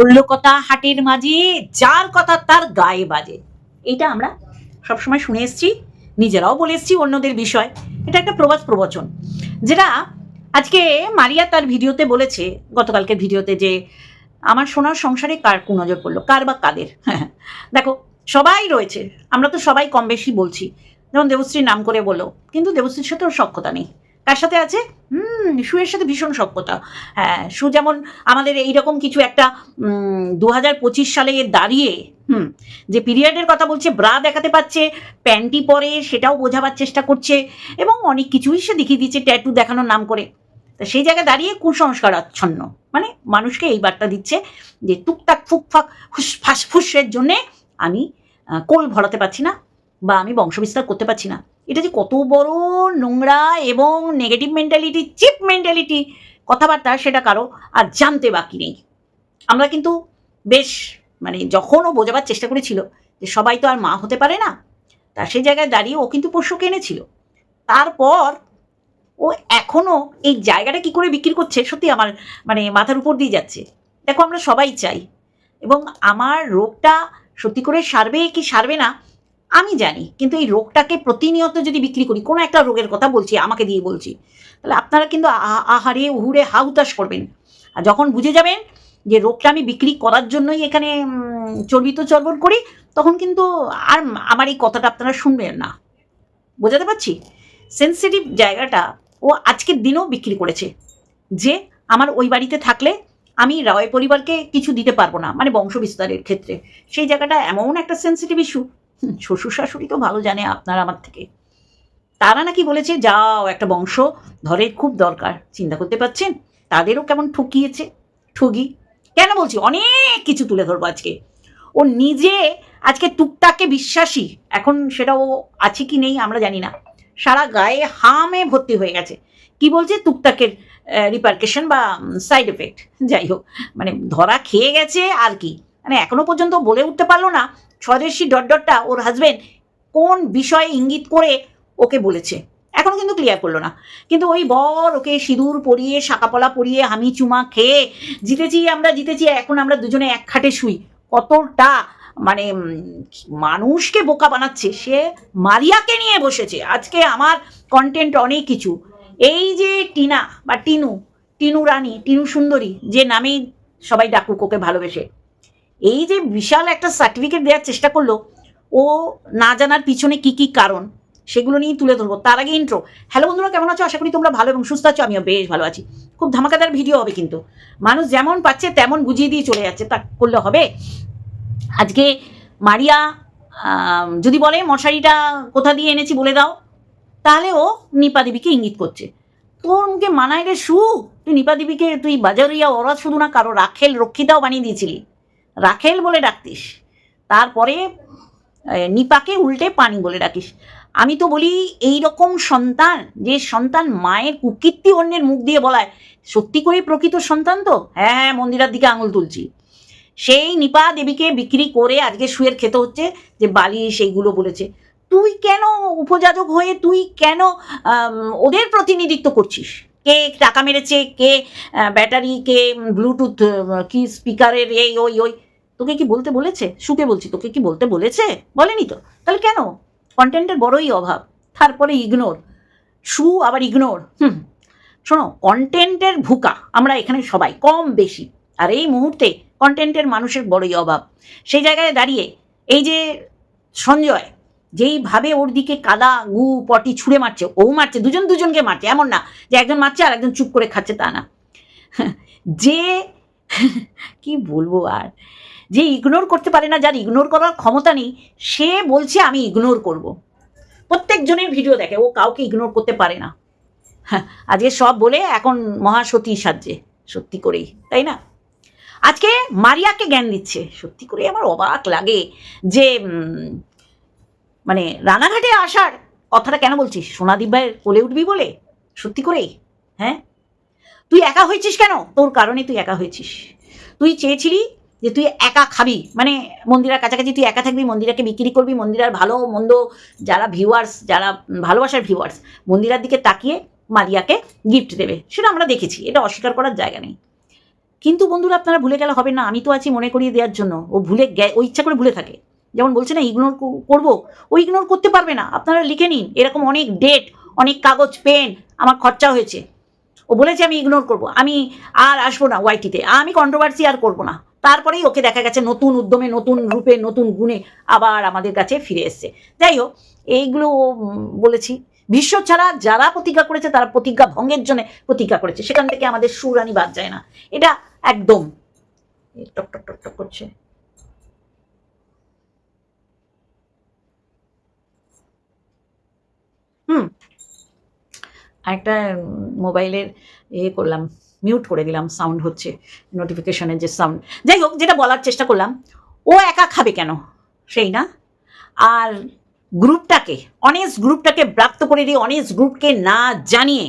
করল কথা হাটের মাঝে, যার কথা তার গায়ে বাজে। এইটা আমরা সবসময় শুনে এসেছি, নিজেরাও বলে এসেছি অন্যদের বিষয়। এটা একটা প্রবাদ প্রবচন, যেটা আজকে মারিয়া তার ভিডিওতে বলেছে, গতকালকে ভিডিওতে যে, আমার সোনার সংসারে কার কুনজর পড়ল? কার বা কাদের? দেখো, সবাই রয়েছে, আমরা তো সবাই কম বেশি বলছি। যেমন দেবশ্রীর নাম করে বলো, কিন্তু দেবশ্রীর সাথেও সক্ষতা নেই। কার সাথে আছে, হুম, সুয়ের সাথে ভীষণ সক্ষতা হ্যাঁ সু যেমন আমাদের এইরকম কিছু একটা দু হাজার পঁচিশ সালে দাঁড়িয়ে, হুম, যে পিরিয়ডের কথা বলছে, ব্রা দেখাতে পাচ্ছে প্যান্টি পরে সেটাও বোঝাবার চেষ্টা করছে, এবং অনেক কিছুই সে দেখিয়ে দিচ্ছে ট্যাটু দেখানোর নাম করে। তা সেই জায়গায় দাঁড়িয়ে কুসংস্কার আচ্ছন্ন। মানে মানুষকে এই বার্তা দিচ্ছে যে টুকটাক ফুকফাক ফুস, ফাস, ফুসের জন্যে আমি কোল ভরাতে পারছি না, বা আমি বংশবিস্তার করতে পারছি না। এটা যে কত বড় নোংরা এবং নেগেটিভ মেন্টালিটি চিপ মেন্টালিটি কথাবার্তা, সেটা কারও আর জানতে বাকি নেই। আমরা কিন্তু বেশ মানে যখনও বোঝাবার চেষ্টা করেছিল যে সবাই তো আর মা হতে পারে না, তা সেই জায়গায় দাঁড়িয়ে ও কিন্তু পোষ্য কিনেছিল তারপর ও এখনও এই জায়গাটা কি করে বিক্রি করছে সত্যি আমার মানে মাথার উপর দিয়ে যাচ্ছে। দেখো আমরা সবাই চাই এবং আমার রোগটা সত্যি করে সারবে কি সারবে না আমি জানি, কিন্তু এই রোগটাকে প্রতিনিয়ত যদি বিক্রি করি, কোনো একটা রোগের কথা বলছি, আমাকে দিয়ে বলছি, তাহলে আপনারা কিন্তু আহারে, উহুরে হাউতাস করবেন। আর যখন বুঝে যাবেন যে রোগটা আমি বিক্রি করার জন্যই এখানে চর্বিত চর্বণ করি, তখন কিন্তু আর আমার এই কথাটা আপনারা শুনবেন না। বোঝাতে পারছি? সেন্সিটিভ জায়গাটা ও আজকের দিনেও বিক্রি করেছে। যে আমার ওই বাড়িতে থাকলে আমি রায় পরিবারকে কিছু দিতে পারব না মানে বংশ বিস্তারের ক্ষেত্রে। সেই জায়গাটা এমন একটা সেন্সিটিভ ইস্যু শ্বশুর শাশুড়ি তো ভালো জানে আপনার আমার থেকে। তারা নাকি বলেছে, যাও একটা বংশ ধরের খুব দরকার। চিন্তা করতে পারছেন? তাদেরও কেমন ঠকিয়েছে? ঠগি? কেন বলছি? অনেক কিছু তুলে ধরবো আজকে। ও নিজে আজকে টুকটাকে বিশ্বাসী। এখন সেটা ও আছে কি নেই আমরা জানি না। সারা গায়ে হামে ভর্তি হয়ে গেছে। কি বলছে? টুকটাকের রিপার্কেশন বা সাইড এফেক্ট যাই হোক মানে ধরা খেয়ে গেছে আর কি। মানে এখনও পর্যন্ত বলে উঠতে পারল না, স্বদেশী ডট ডটটা ওর হাজবেন্ড কোন বিষয়ে ইঙ্গিত করে ওকে বলেছে। এখনও কিন্তু ক্লিয়ার করল না। কিন্তু ওই বর ওকে সিঁদুর পরিয়ে শাকাপলা পরিয়ে, হামি চুমা খেয়ে, জিতেছি আমরা, জিতেছি, এখন আমরা দুজনে এক খাটে শুই। কতটা মানে মানুষকে বোকা বানাচ্ছে। সে মারিয়াকে নিয়ে বসেছে। আজকে আমার কন্টেন্ট অনেক কিছু। এই যে টিনা বা টিনু টিনু রানী, টিনু সুন্দরী, যে নামেই সবাই ডাকুক ওকে ভালোবেসে। এই যে বিশাল একটা সার্টিফিকেট দেওয়ার চেষ্টা করল, ও না জানার পিছনে কি কি কারণ, সেগুলো নিয়ে তুলে ধরবো। তার আগে ইন্ট্রো হ্যালো বন্ধুরা, কেমন আছো? আশা করি তোমরা ভালো এবং সুস্থ আছো। আমিও বেশ ভালো আছি। খুব ধামাকাদার ভিডিও হবে কিন্তু। মানুষ যেমন পাচ্ছে, তেমন বুঝিয়ে দিয়ে চলে যাচ্ছে। তা করলে হবে। আজকে মারিয়া যদি বলে, মশারিটা কোথা দিয়ে এনেছি বলে দাও, তাহলে ও নিপা দেবীকে ইঙ্গিত করছে। তোর মুখে মানায় রে সু! তুই নিপা দেবীকে, তুই বাজারিয়া, ওরা শুধু না, কারও রাখেল, রক্ষিতাও বানিয়ে দিয়েছিলি। রাখেল বলে ডাকতিস। তারপরে নিপাকে উল্টে পানি বলে ডাকিস। আমি তো বলি, এই রকম সন্তান, যে সন্তান মায়ের কুকীর্তি অন্যের মুখ দিয়ে বলায়, সত্যি করে প্রকৃত সন্তান তো? হ্যাঁ হ্যাঁ মন্দিরার দিকে আঙুল তুলছি। সেই নিপা দেবীকে বিক্রি করে আজকে শুয়ের খেতে হচ্ছে, যে বালি সেইগুলো বলেছে। তুই কেন উপযাজক হয়ে, তুই কেন ওদের প্রতিনিধিত্ব করছিস? কে টাকা মেরেছে, কে ব্যাটারি কে ব্লুটুথ কি স্পিকারের এই, ওই ওই। তোকে কি বলতে বলেছে? সুকে বলছি, তোকে কি বলতে বলেছে? বলেনি তো। তাহলে কেন? কন্টেন্টের বড়ই অভাব। তারপরে ইগনোর সু আবার ইগনোর হুম। শোনো কন্টেন্টের ভুকা আমরা এখানে সবাই, কম বেশি। আর এই মুহূর্তে কন্টেন্টের মানুষের বড়ই অভাব। সেই জায়গায় দাঁড়িয়ে, এই যে সঞ্জয় যেইভাবে ওর দিকে কাদা গু পটি ছুঁড়ে মারছে ও মারছে দুজন দুজনকে মারছে এমন না যে একজন মারছে আর একজন চুপ করে খাচ্ছে তা না। যে কি বলব আর? যে ইগনোর করতে পারে না যার ইগনোর করার ক্ষমতা নেই সে বলছে আমি ইগনোর করব। প্রত্যেকজনের ভিডিও দেখে ও কাউকে ইগনোর করতে পারে না। হ্যাঁ, আজকে সব বলে এখন মহাসতী সাজছে সত্যি করেই তাই না? আজকে মারিয়াকে জ্ঞান দিচ্ছে সত্যি করে আমার অবাক লাগে যে মানে রানাঘাটে আসার কথাটা কেন বলছিস? সোনাদীপ ভাইয়ের কোলে উঠবি বলে? সত্যি করেই? হ্যাঁ? তুই একা হয়েছিস কেন? তোর কারণে তুই একা হয়েছিস। তুই চেয়েছিলি যে তুই একা খাবি। মানে মন্দিরার কাছাকাছি তুই একা থাকবি, মন্দিরাকে বিক্রি করবি, মন্দিরার ভালো মন্দ যারা ভিউয়ার্স যারা ভালোবাসার ভিউয়ার্স মন্দিরার দিকে তাকিয়ে মারিয়াকে গিফট দেবে। সেটা আমরা দেখেছি। এটা অস্বীকার করার জায়গা নেই। কিন্তু বন্ধুরা, আপনারা ভুলে গেলে হবে না। আমি তো আছি মনে করিয়ে দেওয়ার জন্য। ও ভুলে গে- ও ইচ্ছা করে ভুলে থাকে। যেমন বলছে না ইগনোর করব, ও ইগনোর করতে পারবে না। আপনারা লিখে নিন, এরকম অনেক ডেট অনেক কাগজ পেন আমার খরচা হয়েছে। ও বলেছে আমি ইগনোর করব, আমি আর আসব না ওয়াইটিতে আমি কন্ট্রোভার্সি আর করব না। তারপরেই ওকে দেখা গেছে নতুন উদ্যমে, নতুন রূপে, নতুন গুণে আবার আমাদের কাছে ফিরে এসছে। যাই হোক, এইগুলো বলেছি। বিশ্ব ছাড়া যারা প্রতিজ্ঞা করেছে, তারা প্রতিজ্ঞা ভঙ্গের জন্য প্রতিজ্ঞা করেছে। সেখান থেকে আমাদের সুরানি বাদ যায় না। এটা একদম। টক টক টক টক করছে। হুম। আরেকটা মোবাইলের এ করলাম, মিউট করে দিলাম, সাউন্ড হচ্ছে নোটিফিকেশনের যে সাউন্ড। যাই হোক, যেটা বলার চেষ্টা করলাম, ও একা খাবে কেন? সেই না? আর গ্রুপটাকে অনেস্ট গ্রুপটাকে ব্রাক্ত করে দিয়ে অনেস্ট গ্রুপকে না জানিয়ে,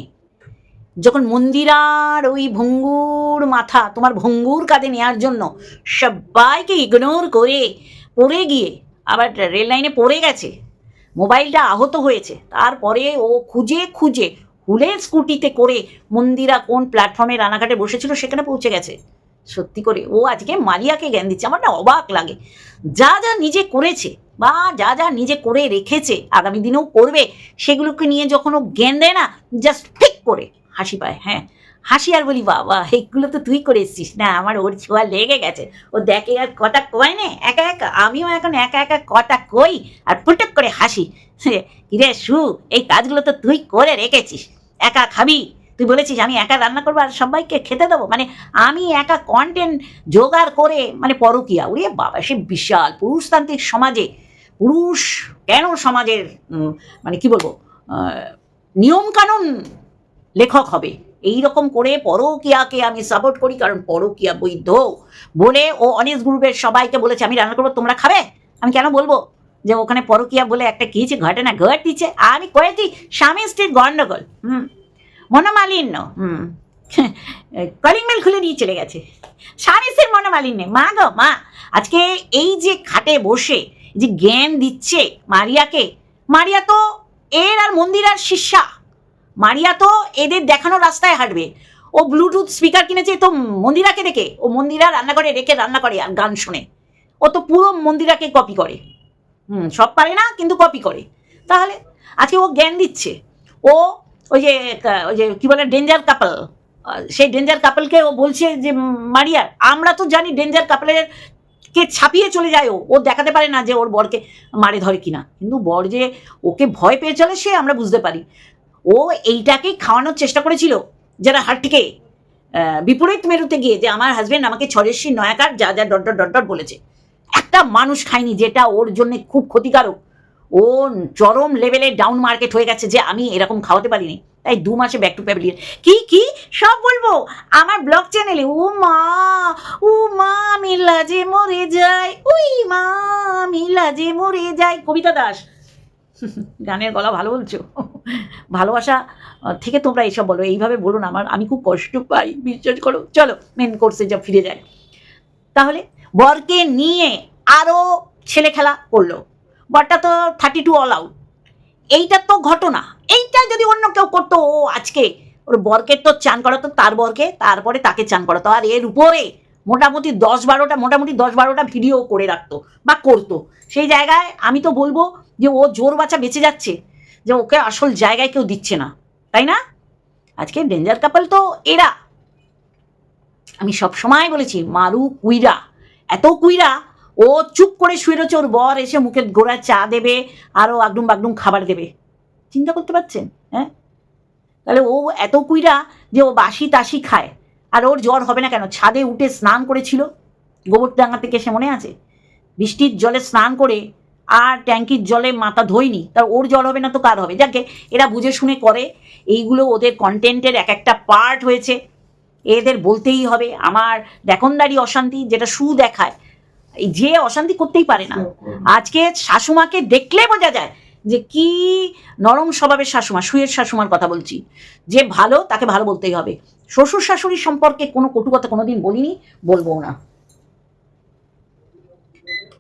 যখন মন্দিরার ওই ভঙ্গুর মাথা, তোমার ভঙ্গুর কাঁধে নেওয়ার জন্য সবাইকে ইগনোর করে, পড়ে গিয়ে, আবার রেল লাইনে পড়ে গেছে মোবাইলটা আহত হয়েছে। তারপরে ও খুঁজে খুঁজে হুলের স্কুটিতে করে মন্দিরা কোন প্ল্যাটফর্মে রানাঘাটে বসেছিল সেখানে পৌঁছে গেছে। সত্যি করে ও আজকে মারিয়াকে জ্ঞান দিচ্ছে আমার না অবাক লাগে। যা যা নিজে করেছে বা যা যা নিজে করে রেখেছে, আগামী দিনেও করবে, সেগুলোকে নিয়ে যখন ও জ্ঞান দেয় না জাস্ট ঠিক করে হাসি পায় হ্যাঁ। হাসি আর বলি, বাবা এইগুলো তো তুই করে এসছিস। না, আমার ওর ছোঁয়া লেগে গেছে। ও দেখে আর কটা কয় নে। একা একা, আমিও এখন একা একা কটা কই আর ফুটুক করে হাসি। কিরে সু, এই কাজগুলো তো তুই করে রেখেছিস। একা খাবি? তুই বলেছিস আমি একা রান্না করব আর সবাইকে খেতে দেবো? মানে আমি একা কন্টেন্ট জোগাড় করে মানে পরকিয়া। উড়ে বাবা, সে বিশাল পুরুষতান্ত্রিক সমাজে। পুরুষ কেন সমাজের মানে কি বলব নিয়মকানুন লেখক হবে? এই রকম করে পরকিয়াকে আমি সাপোর্ট করি, কারণ পরকিয়া বৈধ। বলে ও অনেস্ট গ্রুপের সবাইকে বলেছে, আমি রান্না করব, তোমরা খাবে? আমি কেন বলব? যে ওখানে পরকিয়া বলে একটা কি হয়েছে? ঘটনা ঘটিছে আমি কয়েছি স্বামী স্ত্রীর গন্ডগোল, হুম, মনোমালিন্য, হুম কলিং বেল খুলে নিয়ে চলে গেছে। স্বামী স্ত্রীর মনোমালিন্য, মা গো, মা, আজকে এই যে খাটে বসে যে জ্ঞান দিচ্ছে মারিয়াকে, মারিয়া তো এর আর মন্দিরার শিষ্যা মারিয়া তো এদের দেখানো রাস্তায় হাঁটবে। ও ব্লুটুথ স্পিকার কিনেছে, তো মন্দিরাকে দেখে ও মন্দিরা রান্না করে রেখে রান্না করে আর গান শুনে। ও তো পুরো মন্দিরাকে কপি করে। হুম, সব পারে না, কিন্তু কপি করে। তাহলে আজকে ও জ্ঞান দিচ্ছে। ও ওই যে ওই যে কি বলে ডেঞ্জার কাপল সেই ডেঞ্জার কাপলকে ও বলছে যে মারিয়ার আমরা তো জানি ডেঞ্জার কাপলের কে ছাপিয়ে চলে যায় ও। ও দেখাতে পারে না যে ওর বরকে মারে ধরে কিনা। কিন্তু বর যে ওকে ভয় পেয়ে চলে সে, আমরা বুঝতে পারি। ও এইটাকেই খাওয়ানোর চেষ্টা করেছিল, যারা হাটকে বিপরীত মেরুতে গিয়ে যে আমার হাজবেন্ড আমাকে ছরেশ্বরী নয়াকার, যা যা ডট ডট ডট বলেছে। একটা মানুষ খায়নি যেটা ওর জন্য খুব ক্ষতিকারক। ও চরম লেভেলে ডাউন মার্কেট হয়ে গেছে যে আমি এরকম খাওয়াতে পারিনি। তাই দু মাসে ব্যাক টু প্যাভিলিয়ন কি কি? সব বলব? আমার ব্লগ চ্যানেলে ও মা ও মা, আমি লাজে মরে যায় উই মা, আমি লাজে মরে যায় কবিতা দাস। গানের গলা ভালো বলছো? ভালোবাসা থেকে তোমরা এইসব বলো, এইভাবে বলো না আমার, আমি খুব কষ্ট পাই, বিশ্বাস করো। চলো মেন কোর্সে যা ফিরে যায় তাহলে বরকে নিয়ে আরও ছেলে খেলা করল। বরটা তো থার্টি টু অল আউট এইটা তো ঘটনা। এইটা যদি অন্য কেউ করতো, ও আজকে ওর বরকে তো চান করাতো, তার বরকে, তারপরে তাকে চান করাতো। আর এর উপরে মোটামুটি দশ বারোটা, মোটামুটি দশ বারোটা ভিডিও করে রাখতো বা করতো। সেই জায়গায় আমি তো বলব যে ও জোর বাচ্চা বেঁচে যাচ্ছে, যে ওকে আসল জায়গায় কেউ দিচ্ছে না, তাই না? আজকে ডেঞ্জার কাপল তো এরা। আমি সব সময় বলেছি, মারু কুইরা। এত কুইরা, ও চুপ করে শুয়ে রয়েছে, ওর বর এসে মুখে গোড়া চা দেবে আরও আগডুম বাগডুম খাবার দেবে। চিন্তা করতে পারছেন হ্যাঁ? তাহলে ও এত কুইরা যে ও বাসি তাসি খায়, আর ওর জ্বর হবে না কেন? ছাদে উঠে স্নান করেছিল, গোবরডাঙ্গা থেকে সে মনে আছে? বৃষ্টির জলে স্নান করে আর ট্যাঙ্কির জলে মাথা ধোয়নি, তার ওর জল হবে না তো কার হবে? যাকে এরা বুঝে শুনে করে, এইগুলো ওদের কন্টেন্টের এক একটা পার্ট হয়েছে। এদের বলতেই হবে, আমার দেখনদারি অশান্তি যেটা সু দেখায়, এই যে অশান্তি করতেই পারে না। আজকে শাশুমাকে দেখলে বোঝা যায় যে কি নরম স্বভাবের শাশুমা, সুয়ের শাশুমার কথা বলছি। যে ভালো, তাকে ভালো বলতেই হবে। শ্বশুর শাশুড়ি সম্পর্কে কোনো কটু কথা কোনোদিন বলিনি, বলব না।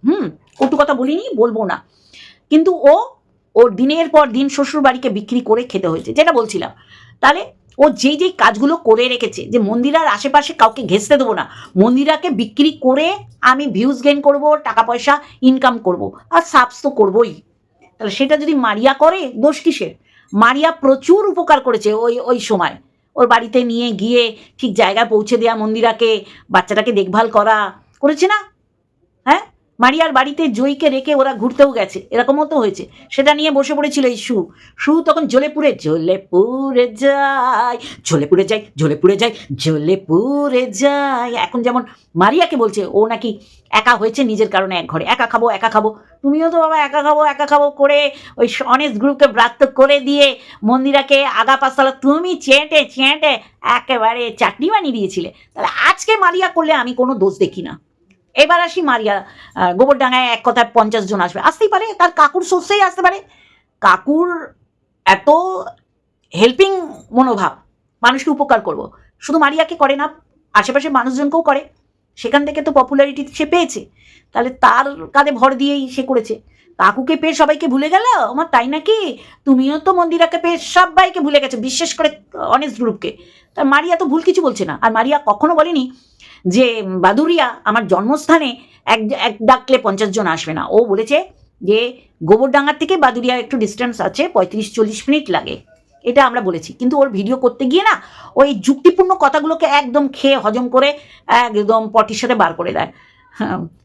হুম। কটু কথা বলিনি, বলব না। কিন্তু ও, ওর দিনের পর দিন শ্বশুর বাড়িকে বিক্রি করে খেতে হয়েছে, যেটা বলছিলাম। তাহলে ও যেই যেই কাজগুলো করে রেখেছে, যে মন্দিরার আশেপাশে কাউকে ঘেসতে দেবো না, মন্দিরাকে বিক্রি করে আমি ভিউজ গেন করব, টাকা পয়সা ইনকাম করব, আর সাবস তো করবোই। তাহলে সেটা যদি মারিয়া করে, দোষ কিসের? মারিয়া প্রচুর উপকার করেছে ওই ওই সময়। ওর বাড়িতে নিয়ে গিয়ে ঠিক জায়গায় পৌঁছে দেওয়া মন্দিরাকে, বাচ্চাটাকে দেখভাল করা, করেছে না? হ্যাঁ? মারিয়ার বাড়িতে জয়ীকে রেখে ওরা ঘুরতেও গেছে। এরকমও তো হয়েছে। সেটা নিয়ে বসে পড়েছিল এই সু। সু তখন জ্বলে পুড়ে যায় জ্বলে পুড়ে যায় জ্বলে পুড়ে যায়। এখন যেমন মারিয়াকে বলছে, ও নাকি একা হয়েছে নিজের কারণে এক ঘরে। একা খাব একা খাব। তুমিও তো বাবা একা খাব একা খাব করে ওই অনেস্ট গ্রুপকে ব্রাত্য করে দিয়ে মন্দিরাকে আগা পাশালা তুমি চেঁটে চেঁটে একেবারে চাটনি বানিয়ে দিয়েছিলে। তাহলে আজকে মারিয়া করলে আমি কোনো দোষ দেখি না। এবার আসি মারিয়া আহ, গোবরডাঙ্গায় এক কথায় পঞ্চাশ জন আসবে। আসতেই পারে তার কাকুর সোর্সেই আসতে পারে। কাকুর এত হেল্পিং মনোভাব মানুষকে উপকার করব। শুধু মারিয়াকে করে না আশেপাশে মানুষজনকেও করে। সেখান থেকে তো পপুলারিটি সে পেয়েছে। তাহলে তার কাঁধে ভর দিয়েই সে করেছে। কাকুকে পেয়ে সবাইকে ভুলে গেল? আমার তাই নাকি? তুমিও তো মন্দিরাকে পেয়ে সবাইকে ভুলে গেছো বিশেষ করে অনেক গ্রুপকে তার মারিয়া তো ভুল কিছু বলছে না। আর মারিয়া কখনো বলেনি যে বাদুরিয়া আমার জন্মস্থানে এক এক ডাকলে পঞ্চাশ জন আসবে না। ও বলেছে যে গোবরডাঙ্গার থেকে বাদুরিয়া একটু ডিস্টেন্স আছে, পঁয়ত্রিশ চল্লিশ মিনিট লাগে। এটা আমরা বলেছি। কিন্তু ওর ভিডিও করতে গিয়ে না, ওই যুক্তিপূর্ণ কথাগুলোকে একদম খেয়ে হজম করে একদম পটির সাথে বার করে দেয়।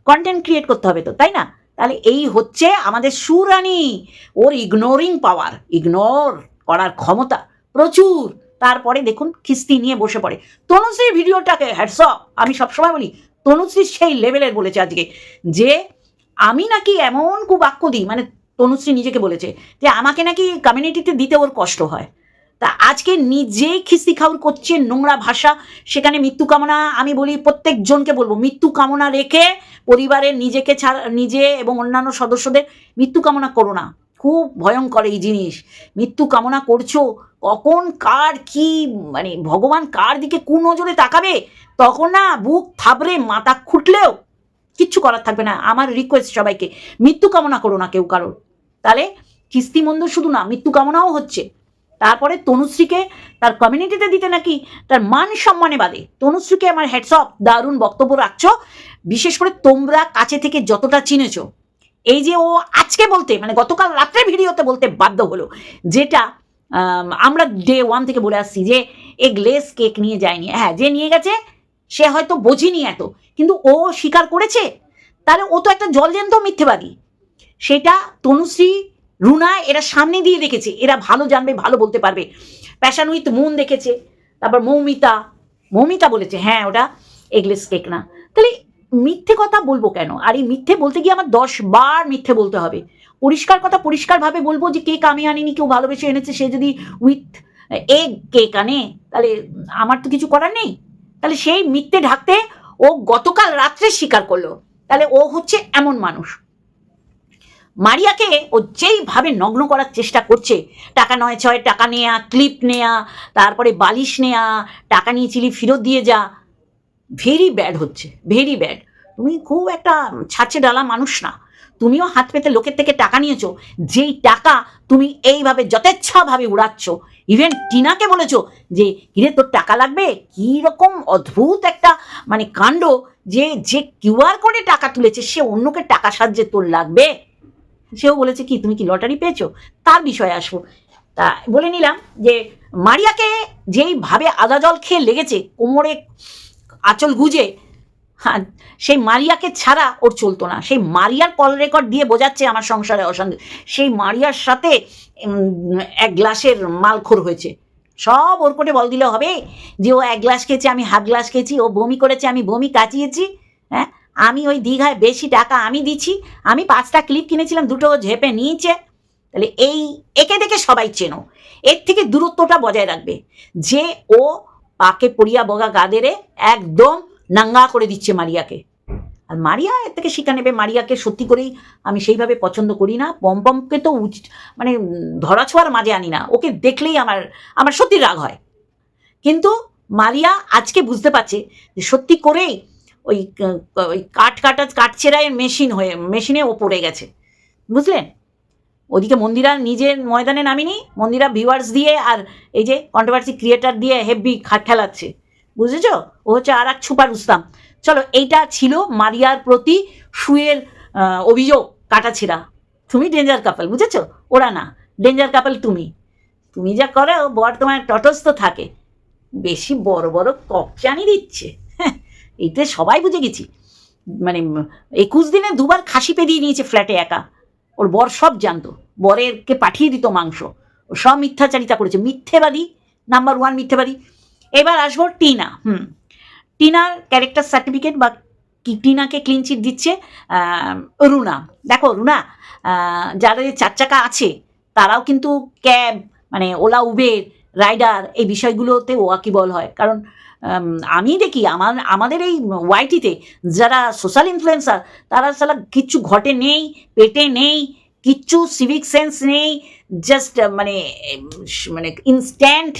কন্টেন্ট ক্রিয়েট করতে হবে তো, তাই না? তাহলে এই হচ্ছে আমাদের সুরানি। ওর ইগনোরিং পাওয়ার ইগনোর করার ক্ষমতা প্রচুর। তারপরে দেখুন খিস্তি নিয়ে বসে পড়ে। তনুশ্রীর ভিডিওটাকে হ্যাটসঅপ আমি সবসময় বলি, তনুশ্রী সেই লেভেলের বলেছে আজকে, যে আমি নাকি এমন কুবাক্য দিই মানে তনুশ্রী নিজেকে বলেছে, যে আমাকে নাকি কমিউনিটিতে দিতে ওর কষ্ট হয়। তা আজকে নিজেই খিস্তি খাউর করছে নোংরা ভাষা, সেখানে মৃত্যু কামনা, আমি বলি প্রত্যেকজনকে বলব, মৃত্যু কামনা রেখে পরিবারের নিজেকে ছাড়া, নিজে এবং অন্যান্য সদস্যদের মৃত্যু কামনা করো না। খুব ভয়ঙ্কর এই জিনিস। মৃত্যু কামনা করছ? কখন কার কি মানে ভগবান কার দিকে কোন নজরে তাকাবে? তখন না বুক থাবড়ে মাথা খুঁটলেও কিচ্ছু করার থাকবে না। আমার রিকোয়েস্ট সবাইকে, মৃত্যু কামনা করো না কেউ কারোর। তাহলে কিস্তি মন্দ শুধু না, মৃত্যু কামনাও হচ্ছে। তারপরে তনুশ্রীকে তার কমিউনিটিতে দিতে নাকি তার মান সম্মানে বাদে। তনুশ্রীকে আমার হেডসঅপ দারুণ বক্তব্য রাখছো। বিশেষ করে তোমরা কাছে থেকে যতটা চিনেছো। এই যে ও আজকে বলতে মানে গতকাল রাত্রে ভিডিওতে বলতে বাধ্য হলো, যেটা আমরা ডে ওয়ান থেকে বলে আসছি যে, এ গ্লেস কেক নিয়ে যায়নি। হ্যাঁ যে নিয়ে গেছে, সে হয়তো বোঝেনি এত, কিন্তু ও স্বীকার করেছে। তাহলে ও তো একটা জলজন্ত মিথ্যেবাদী। সেটা তনুশ্রী, রুনা, এরা সামনে দিয়ে দেখেছে। এরা ভালো জানবে, ভালো বলতে পারবে। প্যাশান উইথ মুন দেখেছে। তারপর মৌমিতা মৌমিতা বলেছে হ্যাঁ ওটা এগলেস কেক না। তাহলে মিথ্যে কথা বলব কেন? আর এই মিথ্যে বলতে গিয়ে আমার দশ বার মিথ্যে বলতে হবে। পরিষ্কার কথা পরিষ্কারভাবে বলব যে কেক আমি আনিনি, কেউ ভালোবেসে এনেছে, সে যদি উইথ এগ কেক আনে, তাহলে আমার তো কিছু করার নেই। তাহলে সেই মিথ্যে ঢাকতে ও গতকাল রাত্রে স্বীকার করল। তাহলে ও হচ্ছে এমন মানুষ। মারিয়াকে ও যেইভাবে নগ্ন করার চেষ্টা করছে, টাকা নয় ছয় টাকা নেয়া ক্লিপ নেয়া, তারপরে বালিশ নেয়া, টাকা নিয়েছিলি ফেরত দিয়ে যা ভেরি ব্যাড হচ্ছে ভেরি ব্যাড তুমি খুব একটা ছাঁচে ডালা মানুষ না। তুমিও হাত পেতে লোকের থেকে টাকা নিয়েছো, যেই টাকা তুমি এইভাবে যথেচ্ছাভাবে উড়াচ্ছ। ইভেন টিনাকে বলেছ যে, কিরে, তোর টাকা লাগবে? কী রকম অদ্ভুত একটা মানে কাণ্ড যে যে কিউআর কোডে টাকা তুলেছে, সে অন্যকে টাকা সাহায্যে তোর লাগবে। সেও বলেছে কি, তুমি কি লটারি পেয়েছ? তার বিষয়ে আসব। তা বলে নিলাম যে, মারিয়াকে যেইভাবে আদা জল খেয়ে লেগেছে, কোমরে আঁচল গুজে হ্যাঁ সেই মারিয়াকে ছাড়া ওর চলতো না। সেই মারিয়ার কল রেকর্ড দিয়ে বোঝাচ্ছে আমার সংসারে অশান্তি। সেই মারিয়ার সাথে এক গ্লাসের মালখোর হয়েছে। সব ওর কোটে বল দিলে হবে যে ও এক গ্লাস খেয়েছে, আমি হাফ গ্লাস খেয়েছি, ও বমি করেছে, আমি বমি কাচিয়েছি হ্যাঁ আমি ওই দীঘায় বেশি টাকা আমি দিচ্ছি, আমি পাঁচটা ক্লিপ কিনেছিলাম, দুটো ঝেপে নিয়েছে। তাহলে এই, একে দেখে সবাই চেনো। এর থেকে দূরত্বটা বজায় রাখবে। যে ও পাকে পড়িয়া বগা গাদেরে একদম নাঙ্গা করে দিচ্ছে মারিয়াকে। আর মারিয়া এর থেকে শিক্ষা নেবে, মারিয়াকে সত্যি করেই আমি সেইভাবে পছন্দ করি না। পম্পমকে তো উচিত মানে ধরাছোঁয়ার মাঝে আনি না। ওকে দেখলেই আমার আমার সত্যি রাগ হয়। কিন্তু মারিয়া আজকে বুঝতে পারছে যে সত্যি করেই ওই ওই কাঠ কাটা, কাঠ চেরাইয়ের মেশিন হয়ে, মেশিনে ও পড়ে গেছে। বুঝলেন? ওদিকে মন্দিরা নিজের ময়দানে নামিনি মন্দিরা ভিউয়ার্স দিয়ে আর এই যে কন্ট্রোভার্সি ক্রিয়েটার দিয়ে হেভি খাট খেলাচ্ছে। বুঝেছ? ও হচ্ছে আর এক ছুপার রুস্তাম চলো এইটা ছিল মারিয়ার প্রতি সুয়ের অভিযোগ কাটাছিড়া। তুমি ডেঞ্জার কাপল বুঝেছ? ওরা না ডেঞ্জার কাপল তুমি। তুমি যা করো বর তোমার তটস্থ থাকে। বেশি বড় বড় ককচানি দিচ্ছে। হ্যাঁ, এইতে সবাই বুঝে গেছি। মানে একুশ দিনে দুবার খাসি পেরিয়ে নিয়েছে ফ্ল্যাটে একা। ওর বর সব জানতো। বরেরকে পাঠিয়ে দিত মাংস। ও সব মিথ্যাচারিতা করেছে। মিথ্যেবাদী নাম্বার ওয়ান মিথ্যেবাদী। এবার আসব টিনা। হুম। টিনার ক্যারেক্টার সার্টিফিকেট বা টিনাকে ক্লিন চিট দিচ্ছে রুনা। দেখো, রুনা যাদের চার চাকা আছে, তারাও কিন্তু ক্যাব মানে ওলা, উবের রাইডার এই বিষয়গুলোতে ওয়াকিবল হয়। কারণ আমি দেখি আমার, আমাদের এই ওয়াইটিতে যারা সোশ্যাল ইনফ্লুয়েন্সার তারা সালা কিচ্ছু ঘটে নেই, পেটে নেই কিচ্ছু সিভিক সেন্স নেই জাস্ট মানে মানে ইনস্ট্যান্ট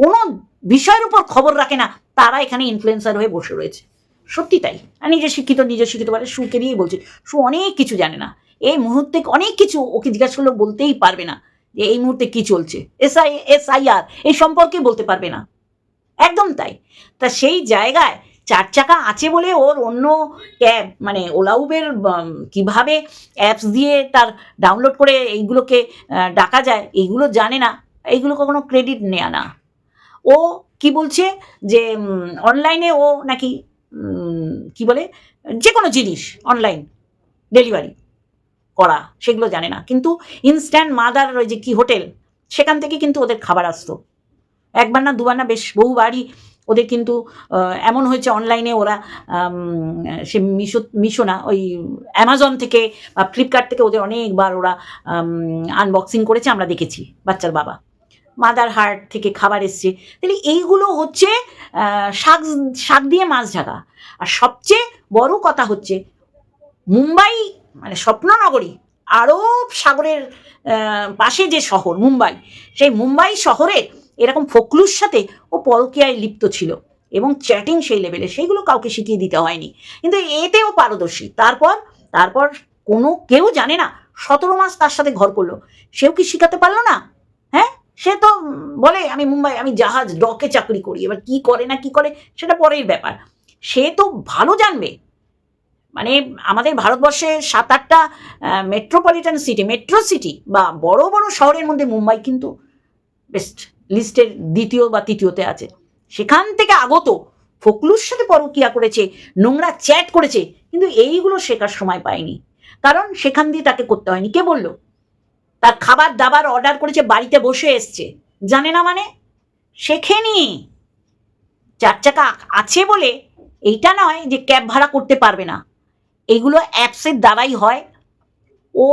কোনো বিষয়ের উপর খবর রাখে না, তারা এখানে ইনফ্লুয়েন্সার হয়ে বসে রয়েছে। সত্যি তাই। আর নিজে শিক্ষিত নিজে শিক্ষিত বলে সুকে দিয়েই বলছি। সু অনেক কিছু জানে না। এই মুহূর্তে অনেক কিছু ওকে জিজ্ঞাসা করলেও বলতেই পারবে না যে এই মুহূর্তে কি চলছে। এসআই এসআইআর এই সম্পর্কে বলতে পারবে না। একদম তাই। তা সেই জায়গায় চার চাকা আছে বলে ওর অন্য ক্যাব মানে ওলা উবের কীভাবে অ্যাপস দিয়ে তার ডাউনলোড করে এইগুলোকে ডাকা যায়, এইগুলো জানে না, এইগুলো কখনো ক্রেডিট নেয়া না। ও কি বলছে যে অনলাইনে ও নাকি কি বলে যে কোনো জিনিস অনলাইন ডেলিভারি করা, সেগুলো জানে না। কিন্তু ইনস্ট্যান্ট মাদার ওই যে কি হোটেল সেখান থেকে কিন্তু ওদের খাবার আসতো। একবার না দুবার না বেশ বহুবারই ওদের কিন্তু এমন হয়েছে অনলাইনে ওরা সে মিশো মিশো না, ওই অ্যামাজন থেকে বা ফ্লিপকার্ট থেকে ওদের অনেকবার ওরা আনবক্সিং করেছে, আমরা দেখেছি বাচ্চার বাবা। মাদার হার্ট থেকে খাবার এসছে। তাহলে এইগুলো হচ্ছে শাক শাক দিয়ে মাছ ঢাকা। আর সবচেয়ে বড় কথা হচ্ছে, মুম্বাই মানে স্বপ্ননগরী, আরব সাগরের পাশে যে শহর, মুম্বাই, সেই মুম্বাই শহরে এরকম ফকলুর সাথে ও পরকীয়ায় লিপ্ত ছিল এবং চ্যাটিং সেই লেভেলে সেইগুলো কাউকে শিখিয়ে দিতে হয়নি। কিন্তু এতেও পারদর্শী। তারপর তারপর কোনো কেউ জানে না, সতেরো মাস তার সাথে ঘর করল। সেও কি শিখাতে পারল না? হ্যাঁ? সে তো বলে, আমি মুম্বাই, আমি জাহাজ ডকে চাকরি করি। এবার কি করে না কি করে? সেটা পরের ব্যাপার। সে তো ভালো জানবে। মানে আমাদের ভারতবর্ষে সাত আটটা মেট্রোপলিটন সিটি মেট্রো সিটি বা বড় বড় শহরের মধ্যে মুম্বাই কিন্তু বেস্ট লিস্টের দ্বিতীয় বা তৃতীয়তে আছে। সেখান থেকে আগত ফকলুর সাথে পরকিয়া করেছে, নোংরা চ্যাট করেছে, কিন্তু এইগুলো শেখার সময় পায়নি। কারণ সেখান দিয়ে তাকে করতে হয়নি। কে বলল? তার খাবার দাবার অর্ডার করেছে, বাড়িতে বসে এসছে। জানে না মানে? শেখেনি চার চাকা আছে বলে এইটা নয় যে ক্যাব ভাড়া করতে পারবে না। এইগুলো অ্যাপসের দ্বারাই হয়। ও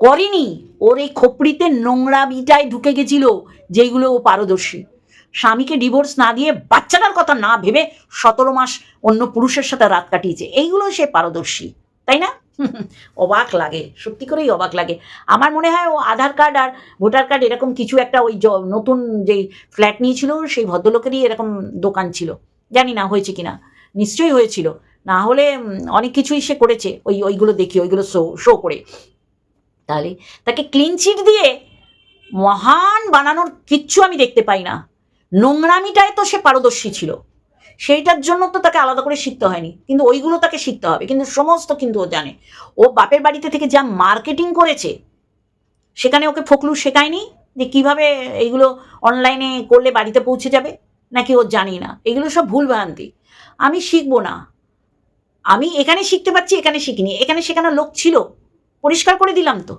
করেনি। ওর এই খোপড়িতে নোংরা বিটায় ঢুকে গেছিল। যেইগুলো ও পারদর্শী। স্বামীকে ডিভোর্স না দিয়ে বাচ্চাটার কথা না ভেবে সতেরো মাস অন্য পুরুষের সাথে রাত কাটিয়েছে। এইগুলো সে পারদর্শী, তাই না? অবাক লাগে, সত্যি করেই অবাক লাগে। আমার মনে হয় ও আধার কার্ড আর ভোটার কার্ড এরকম কিছু একটা ওই নতুন যেই ফ্ল্যাট নিয়েছিল, সেই ভদ্রলোকেরই এরকম দোকান ছিল। জানি না হয়েছে কিনা, নিশ্চয়ই হয়েছিল। না হলে অনেক কিছুই সে করেছে, ওই, ওইগুলো দেখি, ওইগুলো শো শো করে। তাহলে তাকে ক্লিন চিট দিয়ে মহান বানানোর কিচ্ছু আমি দেখতে পাই না। নোংরামিটায় তো সে পারদর্শী ছিল। সেইটার জন্য তো তাকে আলাদা করে শিখতে হয়নি। কিন্তু ওইগুলো তাকে শিখতে হবে। কিন্তু সমস্ত কিন্তু ও জানে। ও বাপের বাড়িতে থেকে যা মার্কেটিং করেছে, সেখানে ওকে ফকলু শেখায়নি যে কীভাবে এইগুলো অনলাইনে করলে বাড়িতে পৌঁছে যাবে? নাকি ও জানি না। এগুলো সব ভুল ভ্রান্তি আমি শিখব না। আমি এখানে শিখতে পারছি, এখানে শিখিনি। এখানে শেখানোর লোক ছিল। পরিষ্কার করে দিলাম তো।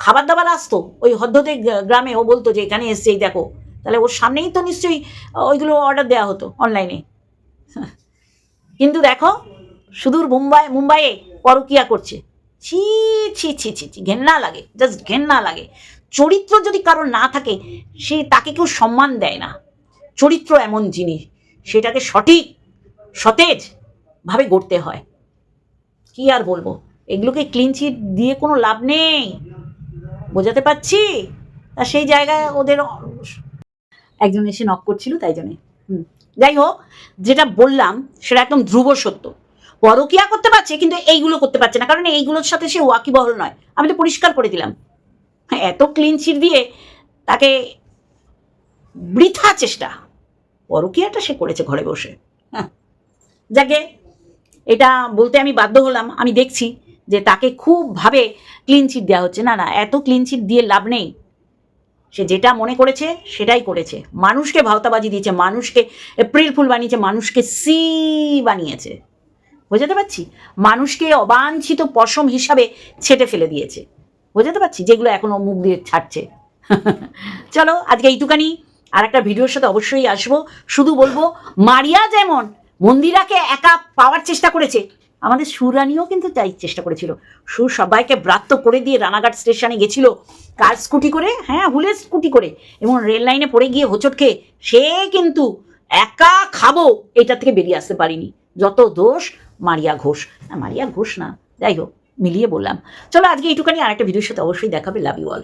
খাবার দাবার আসতো। ওই হদ্দতে গ্রামে ও বলতো যে, এখানে এসছে এই দেখো। তাহলে ওর সামনেই তো নিশ্চয়ই ওইগুলো অর্ডার দেওয়া হতো অনলাইনে কিন্তু দেখো, সুদূর মুম্বাই, মুম্বাইয়ে পরকিয়া করছে। ছি ছি ছি ছি ছি, ঘেন্না লাগে জাস্ট ঘেন্না লাগে। চরিত্র যদি কারোর না থাকে, সে তাকে কেউ সম্মান দেয় না। চরিত্র এমন জিনিস, সেটাকে সঠিক, সতেজ ভাবে গড়তে হয়। কি আর বলব? এগুলোকে ক্লিন চিট দিয়ে কোনো লাভ নেই। বোঝাতে পারছি? তা সেই জায়গায় ওদের একজন এসে নক করছিল তাই জন্যে। হুম। যাই হোক যেটা বললাম সেটা একদম ধ্রুব সত্য। পরকিয়া করতে পারছে কিন্তু এইগুলো করতে পারছে না। কারণ এইগুলোর সাথে সে ওয়াকিবহল নয়। আমি তো পরিষ্কার করে দিলাম। হ্যাঁ, এত ক্লিন চিট দিয়ে তাকে বৃথা চেষ্টা। পরকিয়াটা সে করেছে ঘরে বসে। হ্যাঁ। যাকে এটা বলতে আমি বাধ্য হলাম। আমি দেখছি। যে তাকে খুবভাবে ক্লিন চিট দেওয়া হচ্ছে। না না, এত ক্লিনচিট দিয়ে লাভ নেই। সে যেটা মনে করেছে, সেটাই করেছে। মানুষকে ভাওতাবাজি দিয়েছে, মানুষকে এপ্রিল ফুল বানিয়েছে, মানুষকে সি বানিয়েছে। বোঝাতে পারছি? মানুষকে অবাঞ্ছিত পশম হিসাবে ছেটে ফেলে দিয়েছে। বোঝাতে পারছি? যেগুলো এখনও মুখ দিয়ে ছাড়ছে। চলো, আজকে এইটুকানি। আর একটা ভিডিওর সাথে অবশ্যই আসব। শুধু বলব, মারিয়া যেমন মন্দিরাকে একা পাওয়ার চেষ্টা করেছে আমাদের সুরানিও কিন্তু তাই চেষ্টা করেছিল। সুর সবাইকে ব্রাত্য করে দিয়ে রানাঘাট স্টেশনে গেছিল। কার স্কুটি করে? হ্যাঁ হুলের স্কুটি করে। এবং রেল লাইনে পড়ে গিয়ে হোঁচট খেয়ে সে কিন্তু একা খাব এটা থেকে বেরিয়ে আসতে পারিনি। যত দোষ, মারিয়া ঘোষ। না, মারিয়া ঘোষ না। যাই হোক, মিলিয়ে বললাম। চলো আজকে এইটুখানি। আর একটা ভিডিওর সাথে অবশ্যই দেখাবে। Love you all